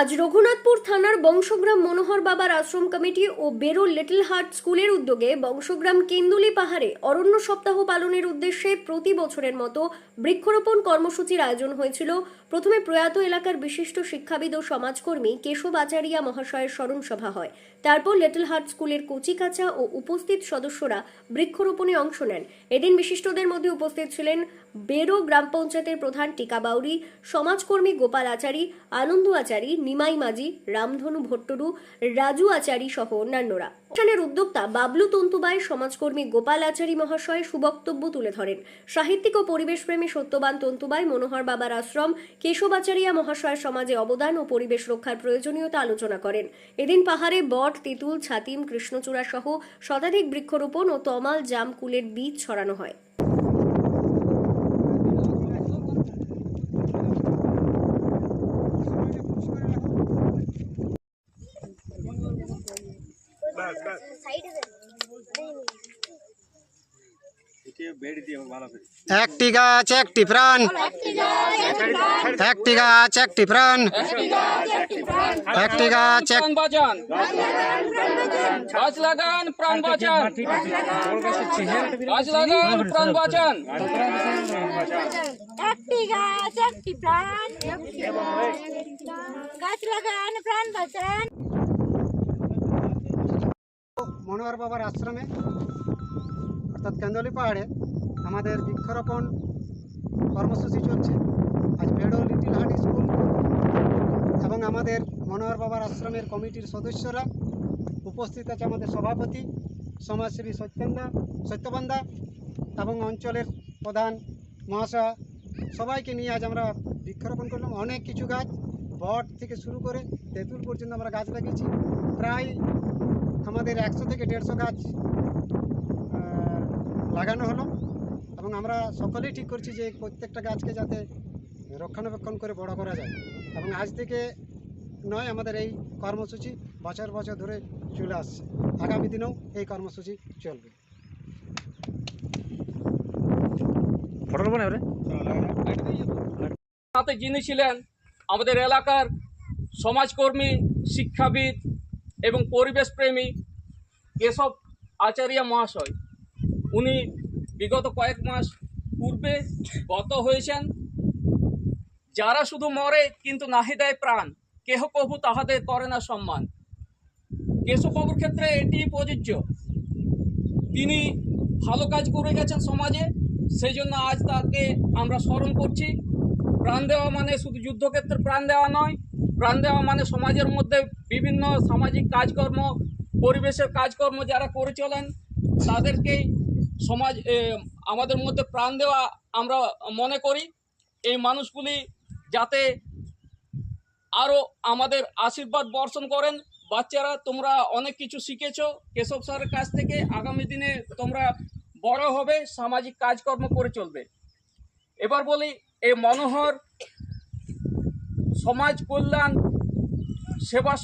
আজ রঘুনাথপুর থানার বংশগ্রাম মনোহর বাবার আশ্রম কমিটি ও বেরো লিটল হার্ট স্কুলের উদ্যোগে বংশগ্রাম কেন্দুলি পাহাড়ে অরণ্য সপ্তাহ পালনের উদ্দেশ্যে প্রতি বছরের মতো বৃক্ষরোপণ কর্মসূচির আয়োজন হয়েছিল। প্রথমে প্রয়াত এলাকার বিশিষ্ট শিক্ষাবিদ ও সমাজকর্মী কেশব আচারিয়া মহাশয়ের স্মরণ সভা হয়। তারপর লিটল হার্ট স্কুলের কচিকাচা ও উপস্থিত সদস্যরা বৃক্ষরোপণে অংশ নেন। এদিন বিশিষ্টদের মধ্যে উপস্থিত ছিলেন বেরো গ্রাম পঞ্চায়েতের প্রধান টিকা বাউরি, সমাজকর্মী গোপাল আচারী, আনন্দ আচারী, নিমাই মাঝি, রামধনু ভট্টরু, রাজু আচারী সহ অন্যান্যরা। অনুষ্ঠানের উদ্যোক্তা বাবলু তন্তুবাই, সমাজকর্মী গোপাল আচারী মহাশয় সুবক্তব্য তুলে ধরেন। সাহিত্যিক ও পরিবেশপ্রেমী সত্যবান তন্তুবাই, মনোহর বাবার আশ্রম কেশবাচারিয়া মহাশয়ের সমাজে অবদান ও পরিবেশ রক্ষার প্রয়োজনীয়তা আলোচনা করেন। এদিন পাহাড়ে বট, তেঁতুল, ছাতিম, কৃষ্ণচূড়া সহ শতাধিক বৃক্ষরোপণ ও তমাল, জাম, কুলের বীজ ছড়ানো হয়। একটি গাছ একটি প্রাণ একটি গাছ একটি প্রাণ একটি গাছ এক প্রাণ বাঁচান গাছ লাগান প্রাণ বাঁচান গাছ লাগান প্রাণ বাঁচান একটি গাছ একটি প্রাণ গাছ লাগান প্রাণ বাঁচান মনোহর বাবার আশ্রমে, অর্থাৎ কেন্দলি পাহাড়ে, আমাদের বৃক্ষরোপণ কর্মসূচি চলছে। আজ বেড়ো লিটিল হার্ট স্কুল এবং আমাদের মনোহর বাবার আশ্রমের কমিটির সদস্যরা উপস্থিত আছে আমাদের সভাপতি, সমাজসেবী সত্যেন্দা, সত্যবন্দা এবং অঞ্চলের প্রধান মহাশয়। সবাইকে নিয়ে আজ আমরা বৃক্ষরোপণ করলাম। অনেক কিছু গাছ বট থেকে শুরু করে তেঁতুল পর্যন্ত আমরা গাছ লাগিয়েছি। প্রায় আমাদের একশো থেকে দেড়শো গাছ লাগানো হলো এবং আমরা সকলেই ঠিক করছি যে প্রত্যেকটা গাছকে যাতে রক্ষণাবেক্ষণ করে বড় করা যায় এবং আজ থেকে নয় আমাদের এই কর্মসূচি বছর বছর ধরে চলে আসছে। আগামী দিনেও এই কর্মসূচি চলবে। সাথে যিনি ছিলেন আমাদের এলাকার সমাজকর্মী শিক্ষাবিদ এবং পরিবেশ প্রেমী কেশব আচার্য মহাশয়, উনি বিগত কয়েক মাস পূর্বে গত হয়েছেন। যারা শুধু মরে কিন্তু নাহি দেয় প্রাণ, কেহ কভু তাহাদের করে না সম্মান। কেশববাবুর ক্ষেত্রে এটি প্রযোজ্য। তিনি ভালো কাজ করে গেছেন সমাজে, সেই জন্য আজ তাকে আমরা স্মরণ করছি। প্রাণ দেওয়া মানে শুধু যুদ্ধক্ষেত্রে প্রাণ দেওয়া নয়, প্রাণ দেওয়া মানে সমাজের মধ্যে বিভিন্ন সামাজিক কাজকর্ম, পরিবেশের কাজকর্ম যারা করে চলেন তাদেরকেই সমাজ আমাদের মধ্যে প্রাণ দেওয়া আমরা মনে করি। এই মানুষগুলি যাতে আরও আমাদের আশীর্বাদ বর্ষণ করেন। বাচ্চারা, তোমরা অনেক কিছু শিখেছো। কেশব স্যারের কাছ থেকে আগামী দিনে তোমরা বড় হবে, সামাজিক কাজকর্ম করে চলবে। এবার বলি এই মনোহর সমাজ কল্যাণ সেবা